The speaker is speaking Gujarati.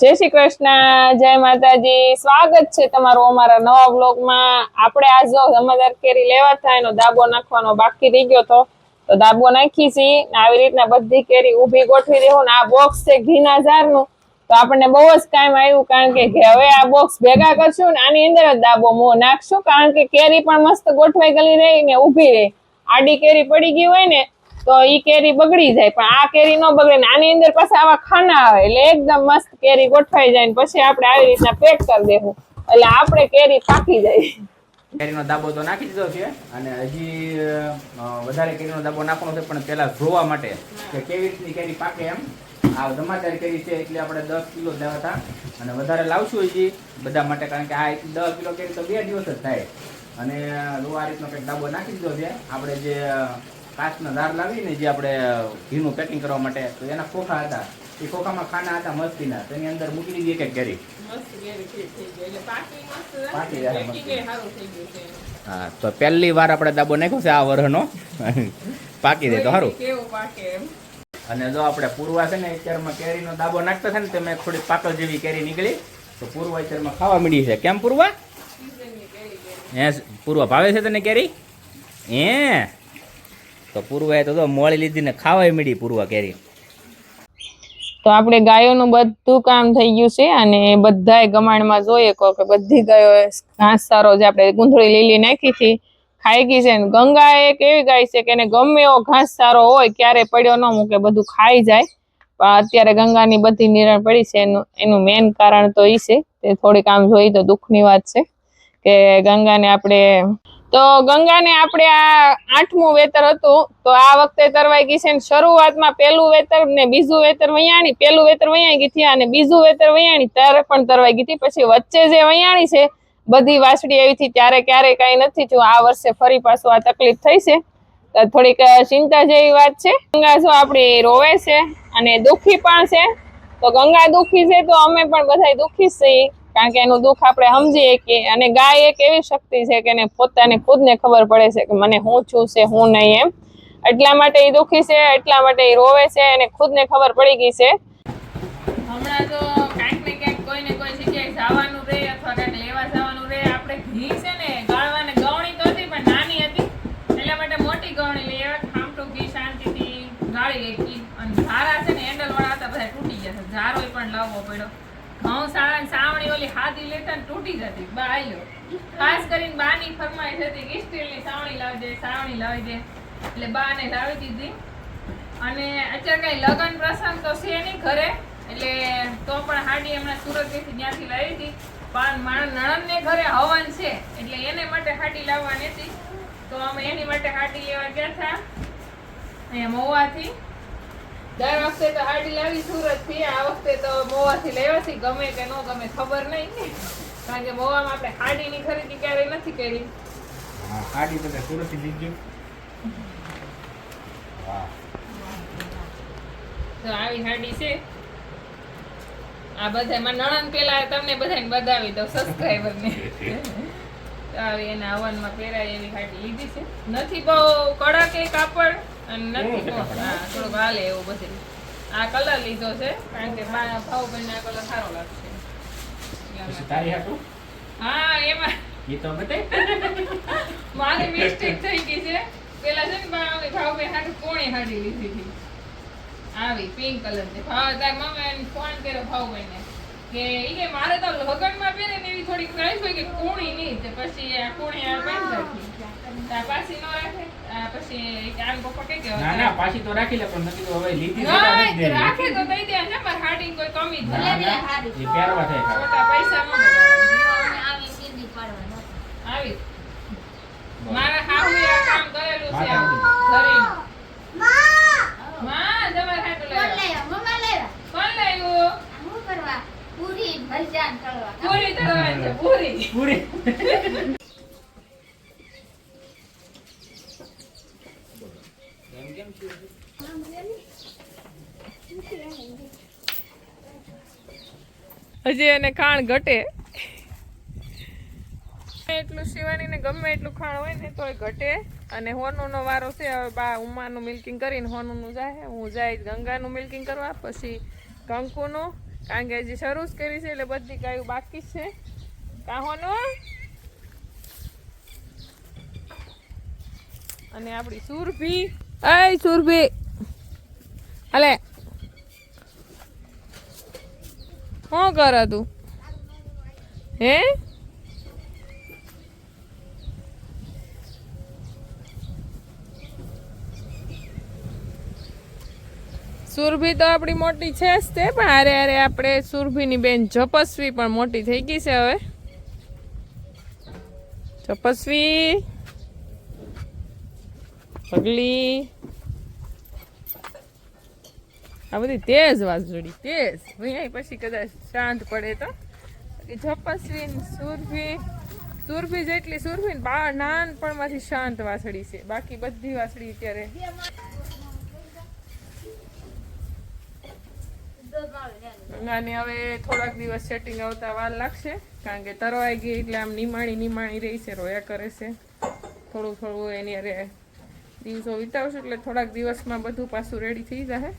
જય શ્રી કૃષ્ણ, જય માતાજી. સ્વાગત છે તમારું અમારા નવા બ્લોગમાં આપણે આજ જો સમાચાર કેરી લેવા થાય, એનો દાબો નાખવાનો બાકી રહી ગયો તો. તો દાબો નાખી છી. ને આવી રીતના બધી કેરી ઊભી ગોઠવી દેવું ને આ બોક્સ છે ઘીના ઝારનું તો આપણને બહુ જ કામ આવ્યું, કારણ કે હવે આ બોક્સ ભેગા કરશું ને આની અંદર જ દાબો મો નાખશું, કારણ કે કેરી પણ મસ્ત ગોઠવાઈ ગયેલી રહી ને ઊભી રહી. આડી કેરી પડી ગઈ હોય ને તો ઈ કેરી બગડી જાય, પણ આ કેરી ન બગડે આની અંદર પાછા આવા ખાના આવે એટલે એકદમ મસ્ત કેરી ગોઠવાઈ જાય ને પછી આપણે આવી રીતના પેક કરી દેવું. એટલે આપણે કેરી પાકી જાય. કેરીનો દાબો તો નાખી દીધો છે અને હજી વધારે કેરીનો દાબો નાખવાનો છે, પણ પહેલા જોવા માટે કે કેવી રીતની કેરી પાકે એમ. આ ધમાદાર કેરી છે એટલે આપણે દસ કિલો લેવા હતા અને વધારે લાવશું હજી બધા માટે, કારણ કે આ દસ કિલો કેરી તો બે દિવસ જ થાય. અને આ રીતનો કંઈક દાબો નાખી દીધો છે. આપણે જે કાચના દાર લાવીને જે આપણે ઘીનું પેકિંગ કરવા માટે તો એના ખોખા હતા. એ ખોખામાં ખાના હતા મસ્તીના. તો એની અંદર મૂકી દીધી એક એક કેરી પાકી હા તો પહેલી વાર આપણે દાબો નાખ્યો છે આ વરહનો. પાકી દે તો સારું કેવું પાકે એમ. અને જો આપણે પૂર્વા છે ને અત્યારમાં કેરીનો દાબો નાખતા છે ને તો મેં થોડી પાકલ જેવી કેરી નીકળી. તો પૂર્વા અત્યારમાં ખાવા માંડી છે. કેમ પૂર્વા? હે પૂર્વા ભાવે છે તને કેરી? હે? તો પૂર્વાએ તો મોળી લીધી ને ખાવાય મીડી પૂર્વા કેરી. તો આપણે ગાયોનું બધું કામ થઈ ગયું છે અને બધાય ગમાણમાં જોઈએ કહો કે બધી ગાયો ઘાસ સારો જે આપણે ગુંધળી લીલી નાખી હતી, ખાઈ ગઈ છે ગંગા એક એવી ગાય છે કે એને ગમે એવો ઘાસ સારો હોય ક્યારે પડ્યો ન મૂકે, બધું ખાઈ જાય. પણ અત્યારે ગંગાની બધી નિરણ પડી છે, એનું એનું મેઇન કારણ તો ઈ છે. તે થોડીક આમ જોઈ તો દુઃખની વાત છે કે ગંગાને આપણે તો ગંગાને આપણે આ આઠમું વેતર હતું, તો આ વખતે તરવાઈ ગઈ છે શરૂઆતમાં પહેલું વેતર ને બીજું વેતર વૈયાણી, પહેલું વેતર વૈયાણી ગઈ અને બીજું વેતર વૈયાણી, ત્યારે પણ તરવાઈ ગઈ હતી. પછી વચ્ચે જે વૈયાણી છે, બધી વાસળી આવી હતી, ત્યારે ક્યારે કાંઈ નથી જો આ વર્ષે ફરી પાછું આ તકલીફ થઈ છે. તો થોડીક ચિંતા જેવી વાત છે. ગંગા જો આપણી રોવે છે અને દુઃખી પણ છે. તો ગંગા દુઃખી છે તો અમે પણ બધા દુઃખી છીએ. કારણ કે એનું દુઃખ આપણે સમજીએ કે અને ગાય એક એવી શક્તિ છે કે પોતાને ખુદને ખબર પડે છે કે મને હું છું, છે હું નહીં એમ. એટલા માટે એ દુઃખી છે, એટલા માટે એ રોવે છે અને ખુદને ખબર પડી ગઈ છે. હમણાં તો ક્યાંક ક્યાંક કોઈ કોઈ જગ્યાએ જવાનું રહે અથવા ક્યાંક લેવા જવાનું રહે આપણે ઘી છે ને ગાળવાને ગવણી તો હતી, પણ નાની હતી. એટલા માટે મોટી ગવણી લઈ આવ્યા. ઘી શાંતિથી ગાળી ગઈ અને ધારા છે ને હેન્ડલ વાળા હતા, બધા તૂટી ગયા છે. ઝારોય પણ લાવવો પડ્યો. ઘઉં સાળા સાવણી ઓલી હાથી લેતા તૂટી જતી, બા આલ્યો ખાસ કરીને બાની ફરમાઈશ હતી કે સ્ટીલની સાવણી લાવી સાવણી લાવી દે. એટલે બાને લાવી દીધી. અને અત્યારે કઈ લગન પ્રસંગ તો છે નહીં ઘરે, એટલે તો પણ હાડી હમણાં સુરતથી ત્યાંથી લાવી હતી. પણ મારા નણંદને ઘરે હવન છે, એટલે એને માટે હાડી લાવવાની હતી. તો અમે એની માટે હાડી લેવા ગયા હતા અહીંયા મહુવાથી. દર વખતે તો હાડી લાવી સુરતથી આ વખતે તો મોવાથી લેવાથી ગમે કે ન ગમે ખબર નહીં. કારણ કે મોવામાં આપણે હાડીની ખરીદી ક્યારેય નથી કરી. આડી તો સુરતથી લીધું તો આવી હાડી છે. આ બધા માં નણંદ પેલા તમને બધાને બતાવી દઉં સબસ્ક્રાઈબર ને તો આવી એના હવનમાં પહેરાય એવી હાડી લીધી છે. નથી બહુ કડક એ કાપડ. અને નથી હા થોડુંક હાલે એવું બધું. આ કલર લીધો છે કારણ કે ભાવ ભાવબહેનને આ કલર સારો લાગશે. પછી તારી હાટું? હા એમાં એ તો બતાય મારી મિસ્ટેક થઈ ગઈ છે. પેલા છે ને ઓલી ભાવબેન હાટુ કોણી હાડી લીધી હતી? આવી પિંક કલરની. ભાવ તાર મમ્મી ફોન કર્યો ભાવબેનને. કે ઈ કે મારે તો લગનમાં પહેરે ને એવી થોડીક ચોઈસ હોય કે કોણી નહીં તે પછી આ કોણી આ બાંધી રાખી તો આ પાછી નો રાખે. આ પછી કે આમ પપ્પા કે ના ના પાછી તો રાખી લે પણ નથી તો હવે લીધી તો રાખે તો દઈ દે ને મારે હાડી કોઈ કમી ભલે ના, હાડી એ પહેરવા થાય છોટા પૈસા માં પૈસા સીધી પાડવા આવી મારા હાવે આ કામ કરેલું છે માતા માં! માં, તમારે હાટું લાવ્યા. કોણ લાવ્યું? પૂરી પૂરી. હજી એને ખાણ ઘટે. એટલું શિવાની ને ગમે એટલું ખાણ હોય ને તોય ઘટે. અને હોનુનો વારો છે, હવે બા ઉમાનું મિલ્કિંગ કરીને હોનુનું જાય હું જાય ગંગાનું મિલ્કિંગ કરવા, પછી કંકુનું. કારણ કે હજી શરૂ જ કરી છે, એટલે બધી ગાયું બાકી છે. અને આપણી સુરભી. અય સુરભી. અલે શું કરે તું? હે? સુરભી તો આપણી મોટી છે જ તે, પણ અરે અરે આપણે સુરભીની બેન જપસ્વી પણ મોટી થઈ ગઈ છે હવે. જપસ્વી પગલી. આ બધી તેજ વાસળી તેજ. અહીંયા પછી કદાચ શાંત પડે તો. જપસ્વી સુરભી સુરભી જેટલી સુરભી ને બા નાનપણમાંથી શાંત વાસળી છે. બાકી બધી વાસળી અત્યારે અને હવે થોડાક દિવસ સેટિંગ આવતા વાર લાગશે, કારણ કે તરવાઈ ગઈ એટલે આમ નિમાણી નિમાણી રહી છે, રોયા કરે છે. થોડું થોડું એની અરે દિવસો વિતાવશું એટલે થોડાક દિવસમાં બધું પાછું રેડી થઈ જશે